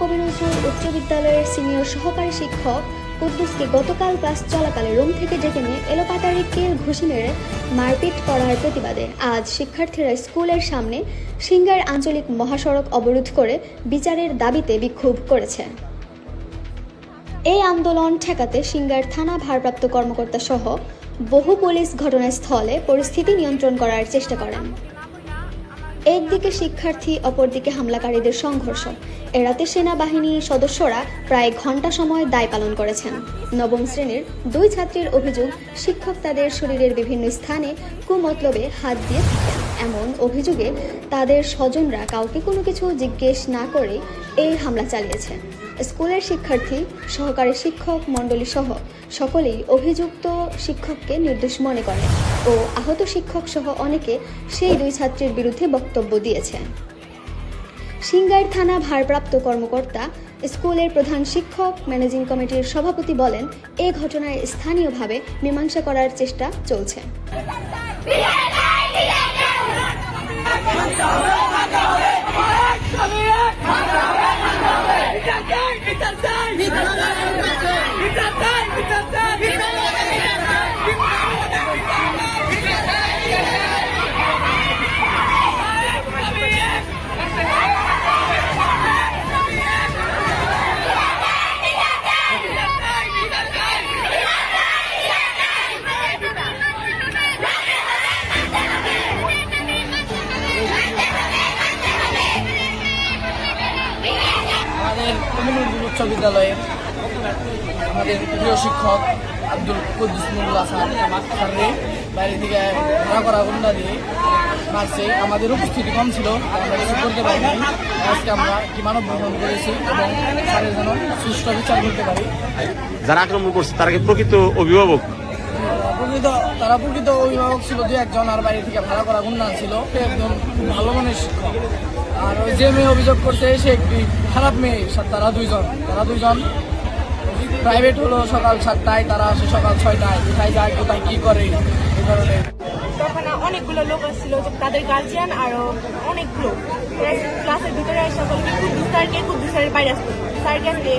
কবি নজরুল উচ্চ বিদ্যালয়ের সিনিয়র সহকারী শিক্ষক কুদ্দুসকে গতকাল ক্লাস চলাকালে রুম থেকে ডেকে নিয়ে এলোপাতারি কেল ঘুষি মেরে মারপিট করার প্রতিবাদে আজ শিক্ষার্থীরা স্কুলের সামনে সিঙ্গার আঞ্চলিক মহাসড়ক অবরোধ করে বিচারের দাবিতে বিক্ষোভ করেছে। এই আন্দোলন ঠেকাতে সিঙ্গার থানা ভারপ্রাপ্ত কর্মকর্তা সহ বহু পুলিশ ঘটনাস্থলে পরিস্থিতি নিয়ন্ত্রণ করার চেষ্টা করেন। একদিকে শিক্ষার্থী, অপরদিকে হামলাকারীদের সংঘর্ষ। এড়াতে সেনাবাহিনী সদস্যরা প্রায় ঘণ্টা সময় দায় পালন করেছেন। নবম শ্রেণির দুই ছাত্রীর অভিযোগ, শিক্ষক তাদের শরীরের বিভিন্ন স্থানে কুমতলবে হাত দিয়ে থাকেন। এমন অভিযোগে তাদের স্বজনরা কাউকে কোনো কিছু জিজ্ঞেস না করে এই হামলা চালিয়েছে। স্কুলের শিক্ষার্থী, সহকারী শিক্ষক মণ্ডলী সহ সকলেই অভিযুক্ত শিক্ষককে নির্দোষ মনে করে ও আহত শিক্ষক সহ অনেকে সেই দুই ছাত্রীর বিরুদ্ধে বক্তব্য দিয়েছে সিঙ্গার থানা ভারপ্রাপ্ত কর্মকর্তা, স্কুলের প্রধান শিক্ষক, ম্যানেজিং কমিটির সভাপতি বলেন, এ ঘটনায় স্থানীয়ভাবে মীমাংসা করার চেষ্টা চলছে। আমাদের কমিউনিটি উচ্চ বিদ্যালয়ে আমাদের প্রিয় শিক্ষক আব্দুল কুদ্দুস হাসান স্যাররে বাইরে থেকে ভাড়া করা গুন্ডা দিয়ে মারছে। আমাদের উপস্থিতি কম ছিল আমরা কিছু করতে পারিনি। আজকে আমরা কি মানব ভ্রমণ করেছি এবং স্যারের যেন সুষ্ঠু বিচার করতে পারি। যারা আক্রমণ করছে তারা কি প্রকৃত অভিভাবক? প্রকৃত তারা প্রকৃত অভিভাবক ছিল দু একজন আর বাইরে থেকে ভাড়া করা গুন্ডা ছিল। একজন ভালো মনের শিক্ষক। আর ওই যে মেয়ে অভিযোগ করছে, সে একটি খারাপ মেয়ে তারা দুইজন। তারা দুইজন প্রাইভেট হলো সকাল সাতটায়, তারা আসে সকাল ছয়টায়। কোথায় যায়, কোথায় কি করে, এই ধরনের। অনেকগুলো লোক আসছিল তাদের গার্জিয়ান আরও অনেকগুলো ক্লাসের ভিতরে এসে বলে কি কুদ্দুস স্যারকে কুদ্দুস স্যারের বাইরে আসতে স্যারকে আসতে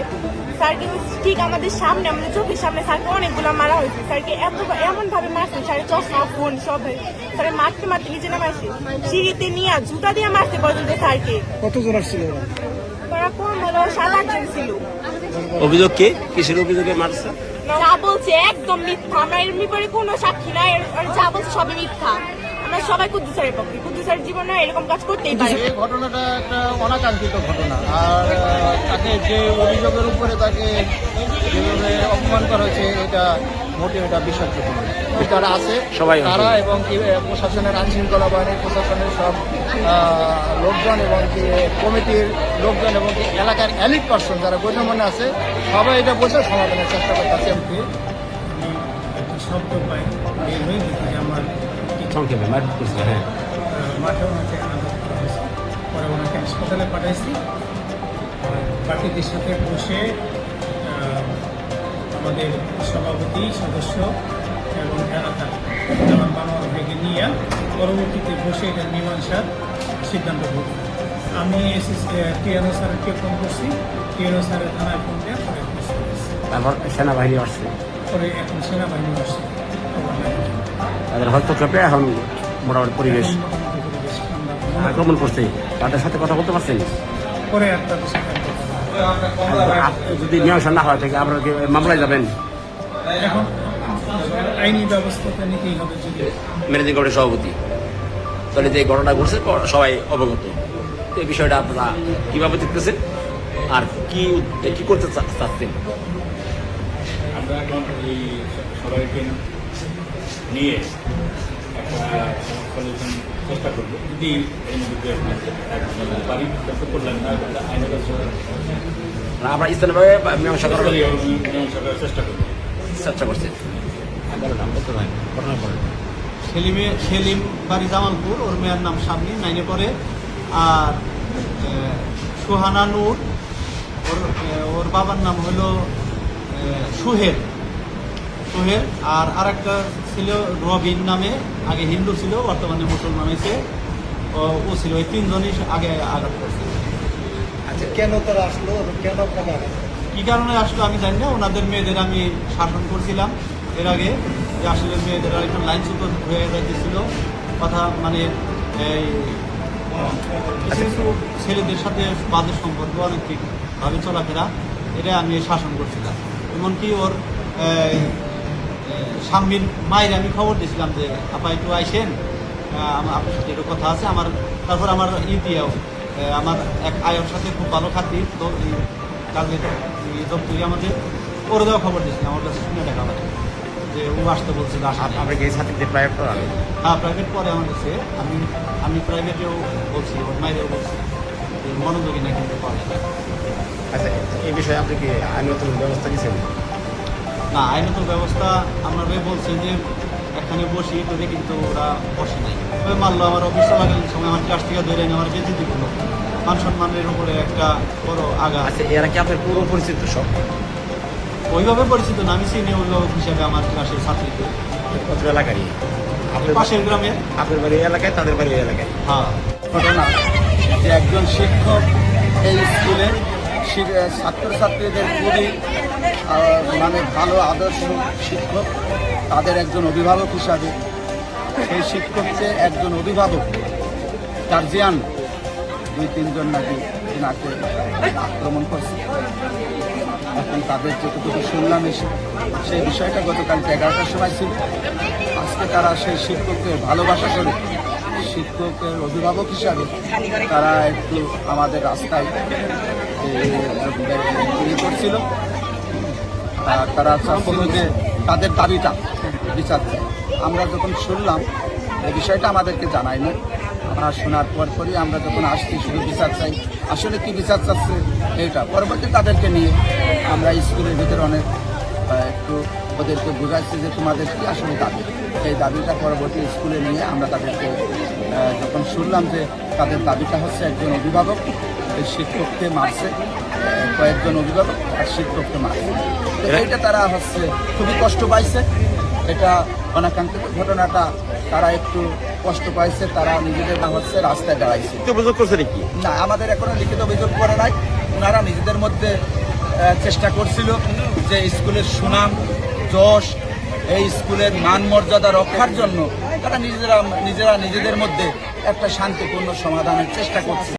স্যার কিন্তু ঠিক আমাদের সামনে, আমাদের চোখের সামনে স্যারকে অনেকগুলো মারা হয়েছে। স্যারকে এত এমন ভাবে মারছে, স্যারের চশমা ফোন সব স্যারে মারতে মারতে নিচে নামে আসে। সিঁড়িতে নিয়ে জুতা দিয়ে মারতে পর্যন্ত স্যারকে। কতজন আসছিল তারা কম হলো সাত আটজন ছিল। অভিযোগ কে? কিসের অভিযোগে মারছে? যা বলছে একদম মিথ্যা। আমরা এর ব্যাপারে কোনো সাক্ষী নাই আর- আর যা বলছে সবই মিথ্যা। আমরা সবাই কুদ্দুসের পক্ষে। কুদ্দুসের জীবনে এরকম কাজ করতেই পারে। এই ঘটনাটা একটা অনাকাঙ্ক্ষিত ঘটনা। আর তাকে যে অভিযোগের উপরে তাকে যেভাবে অপমান করা হয়েছে এটা মোটেও এটা বিশ্বাসযোগ্য নয়। যারা আছে সবাই তারা এবং কি প্রশাসনের আইন শৃঙ্খলা বাহিনী প্রশাসনের সব লোকজন এবং কি কমিটির লোকজন এবং কি এলাকার অ্যালিট পার্সন যারা গণ্যমান্য আছে সবাই এটা বসে সমাধানের চেষ্টা করতেছে আমি শব্দ পাই আমার সংক্ষেপে হ্যাঁ। মাঠে ওনাকে পরে ওনাকে হাসপাতালে পাঠাইছি। বাকিদের সাথে বসে আমাদের সভাপতি সদস্য এবং এলাকা যেমন বানোয়ার ভাইকে নিয়ে পরবর্তীতে বসে এটা মীমাংসার সিদ্ধান্ত গ্রহণ করি। আমি এসএস টিএনও স্যারকে ফোন করছি। টিএনও স্যারের থানায় ফোন দিয়ে পরে তারপর সেনাবাহিনী আসছে। পরে এখন সেনাবাহিনী আসছে। তাদের হস্তক্ষেপে এখন মোটামুটি পরিবেশ। আক্রমণ করছে। তাদের সাথে কথা বলতে পারছেন? পরে একটা সিদ্ধান্ত আপ- যদি মীমাংসা না হয় থাকে আপনারা কি মামলায় যাবেন? এখন আইনি ব্যবস্থাটা নিতেই হবে ম্যানেজিং কমিটির সভাপতি। তাহলে যে ঘটনা ঘটছে সবাই অবগত। এই বিষয়টা আপনারা কীভাবে দেখতেছেন? আর কি কি করতে চাচ্ছেন? আমরা এখন এই সবাইকে নিয়ে চেষ্টা করব যদি করলেন না আইনের আর আমরা স্থানীয়ভাবে মীমাংসা করার চেষ্টা করব চেষ্টা বলেন সেলিমে সেলিম বাড়ি জামালপুর, ওর মেয়ের নাম সামনে নাইনে পড়ে। আর সুহানা নূর, ওর ওর বাবার নাম হলো সুহেল। সোহেল আর আরেকটা ছিল রবিন নামে আগে হিন্দু ছিল বর্তমানে মুসলমান হয়েছে। ও ছিল ওই তিনজনই আগে আঘাত করছে। আচ্ছা কেন তারা আসলো কেন কি কারণে আসলো আমি জানি না ওনাদের মেয়েদের আমি শাসন করছিলাম এর আগে যে আসলে মেয়েদের একটু লাইন সুতো হয়ে যাইতেছিল। কথা মানে এই কিছু কিছু ছেলেদের সাথে বাদের সম্পর্ক অনেক ঠিকভাবে চলাফেরা এটা আমি শাসন করছিলাম। এমনকি ওর স্বামীর মায়ের আমি খবর দিয়েছিলাম যে আপা একটু আইসেন। আপনার সাথে একটু কথা আছে। আমার তারপর আমার ই দিয়েও আমার এক আয়ের সাথে খুব ভালো খাতির তো কাজের দপ্তরি আমাদের ওর দেওয়া খবর দিয়েছিল আমার কাছে শুনে দেখা হয়। যে ও আসতে বলছিল প্রাইভেট হ্যাঁ প্রাইভেট পরে আমার কাছে। আমি আমি প্রাইভেটেও বলছি ওর মায়েরও বলছি মনোযোগী না কিন্তু পাওয়া যায় আচ্ছা এই বিষয়ে আপনি কি আইনত ব্যবস্থা নিয়েছেন? না আইনত ব্যবস্থা আমরা বলছি যে এখানে বসি তোদের কিন্তু ওরা বসে নাই। ওই মারলো আমার অফিস চলাকালীন সময় আমার ক্লাস থেকে ধরে আমার বেঁচে দিল। মান সম্মানের উপরে একটা বড় আগা আছে এরা কি আপনার পুরো পরিচিত সব? ওইভাবে পরিচিত না আমি সিনিয়র অভিভাবক হিসাবে আমার ক্লাসের ছাত্রীদের এলাকারই? আপনার পাশের গ্রামের। আপনার বাড়ি এলাকায় তাদের বাড়ি এলাকায়? হ্যাঁ। ঘটনা। যে একজন শিক্ষক এই স্কুলে শি- ছাত্রছাত্রীদের খুবই মানে ভালো আদর্শ শিক্ষক তাদের একজন অভিভাবক হিসাবে সেই শিক্ষককে একজন অভিভাবক গার্জিয়ান দুই তিনজন নাকি নাকে আক্রমণ করছে এখন তাদের যতটুকু শুনলাম এসে সেই বিষয়টা গতকাল এগারোটার সময় ছিল আজকে তারা সেই শিক্ষককে ভালোবাসা করে শিক্ষকের অভিভাবক হিসাবে তারা একটু আমাদের রাস্তায় ইয়ে করছিল তারা চাচ্ছিল যে তাদের দাবিটা, বিচার। আমরা যখন শুনলাম, এই বিষয়টা আমাদেরকে জানায়নি আমরা শোনার পর পরই আমরা যখন আসছি, শুধু বিচার চাই। আসলে কি বিচার চাচ্ছে এইটা? পরবর্তী তাদেরকে নিয়ে আমরা স্কুলের ভিতরে অনেক একটু ওদেরকে বোঝাচ্ছি যে তোমাদের কি আসলে দাবি? এই দাবিটা পরবর্তী স্কুলে নিয়ে আমরা তাদেরকে যখন শুনলাম যে তাদের দাবিটা হচ্ছে একজন অভিভাবক শিক্ষককে মারছে কয়েকজন অভিভাবক আর শিক্ষককে মারছে। তো এইটা তারা হচ্ছে খুবই কষ্ট পাইছে। এটা অনাকাঙ্ক্ষিত ঘটনাটা তারা একটু কষ্ট পাইছে তারা নিজেদের না হচ্ছে রাস্তায় দাঁড়াইছে। অভিযোগ করছে নাকি? না আমাদের এখনও লিখিত অভিযোগ করে নাই। ওনারা নিজেদের মধ্যে চেষ্টা করছিল যে স্কুলের সুনাম যশ এই স্কুলের মান মর্যাদা রক্ষার জন্য তারা নিজেরা নিজেরা নিজেদের মধ্যে একটা শান্তিপূর্ণ সমাধানের চেষ্টা করছে।